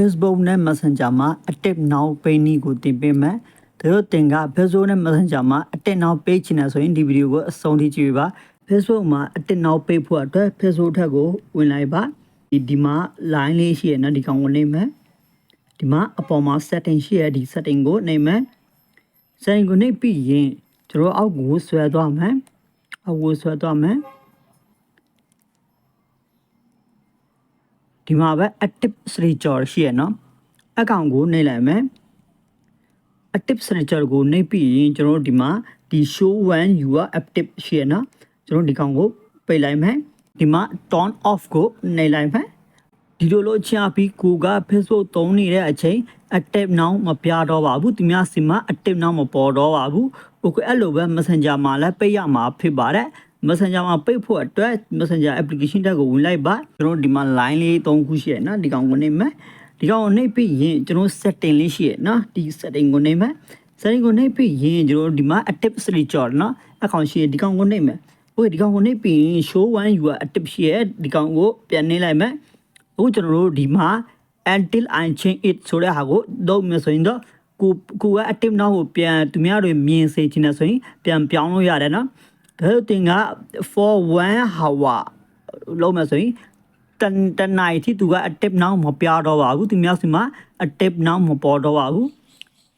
Facebook နဲ့ Messenger မှာ Active Now Page နည်းကိုတင်ပေးမယ်။ဒါတို့တင်က Facebook နဲ့ Messenger မှာ Active Now Page ချင်တယ်ဆိုရင်ဒီဗီဒီယိုကိုအဆုံးထိကြည့်ပေးပါ။ Facebook မှာ Active Now Page ဖို့အတွက် Facebook ထက်ကိုဝင်လိုက်ပါ။ဒီဒီမှာ line လေးရှိရနော်ဒီကောင်ကိုနှိပ်မယ်။ဒီမှာအပေါ်မှာ setting ရှိရဒီ setting ကိုနှိပ်မယ်။ setting ကိုနှိပ်ပြီးရင်ကျွန်တော်အောက်ကိုဆွဲသွားမယ်။အောက်ကိုဆွဲသွားမယ်။ ဒီမှာပဲ active signature ရှိရနော်အကောင့်ကိုနှိပ်လိုက်မယ် active signature ကိုနှိပ်ပြီးရင်ကျွန်တော်တို့ဒီမှာဒီ show when you are active ရှိရနော်ကျွန်တော်ဒီကောင်ကိုပိတ်လိုက်မယ်ဒီမှာ turn off ကိုနှိပ်လိုက်မယ်ဒီလိုလိုချပြီးကိုက Facebook သုံးနေတဲ့အချိန် active now မပြတော့ပါဘူးသူများစီမှာ active now မပေါ်တော့ပါဘူး okay အဲ့လိုပဲ messenger မှာလည်းပိတ်ရမှာဖြစ်ပါတယ် messenger မှာပိတ်ဖို့အတွက် messenger application တက်ကိုဝင်လိုက်ပါကျွန်တော်ဒီမှာ line လေး၃ခုရှိရနော်ဒီကောင်ကိုနှိပ်မယ်ဒီကောင်ကိုနှိပ်ပြီးရင်ကျွန်တော် setting လေးရှိရနော်ဒီ setting ကိုနှိပ်မယ် setting ကိုနှိပ်ပြီးရင်ကျွန်တော်ဒီမှာ active signature နော်အကောင့်ရှိရဒီကောင်ကိုနှိပ်မယ် okay ဒီကောင်ကိုနှိပ်ပြီးရင် show one you are active ရှိရဒီကောင်ကိုပြန်နှိပ်လိုက်မယ်အခုကျွန်တော်တို့ဒီမှာ until i change it ဆိုတဲ့ဟာကိုတော့မယ်ဆိုရင်တော့ကိုကိုက active now ကိုပြန်သူများတွေမြင်စေချင်တယ်ဆိုရင်ပြန်ပြောင်းလို့ရတယ်နော် ဒါဆိုတင်က for 1 hour လုံးမယ်ဆိုရင်တန်တန်နိုင်ที่သူက active now မပြတော့ပါဘူးသူများစီမှာ active now မပေါ်တော့ပါဘူး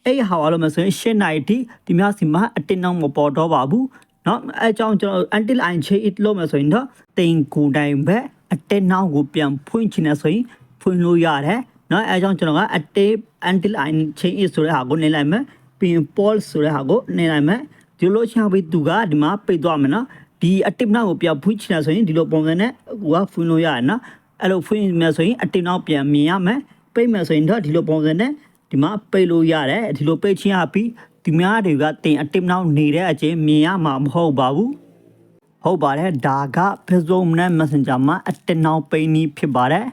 အဲ့ hour လုံးမယ်ဆိုရင်ရှင်းနိုင်ที่သူများစီမှာ active now မပေါ်တော့ပါဘူးเนาะအဲအကြောင်းကျွန်တော် until i change it လုံးမယ်ဆိုရင်တော့တင်ကိုယ်တိုင်ပဲ active now ကိုပြန်ဖွင့်ချင်တယ်ဆိုရင်ဖွင့်လို့ရတယ်เนาะအဲအကြောင်းကျွန်တော်က active until i change it ဆိုတဲ့ဟာကိုနေလိုက်မယ်ပြီးရင် pause ဆိုတဲ့ဟာကိုနေလိုက်မယ် ဒီလိုချပြီးသူကဒီမှာပိတ်သွားမယ်နော်ဒီ active now ကိုပြန်ဖွင့်ချင်တယ်ဆိုရင်ဒီလိုပုံစံနဲ့ကိုကဖွင့်လို့ရတယ်နော်အဲ့လိုဖွင့်မယ်ဆိုရင် active now ပြန်မြင်ရမယ်ပိတ်မယ်ဆိုရင်တော့ဒီလိုပုံစံနဲ့ဒီမှာပိတ်လို့ရတယ်ဒီလိုပိတ်ချင်းရပြီးဒီများတွေကတင် active now နေတဲ့အချိန်မြင်ရမှာမဟုတ်ပါဘူးဟုတ်ပါတယ်ဒါက Facebook နဲ့ Messenger မှာ active now ပိတ်နည်းဖြစ်ပါတယ်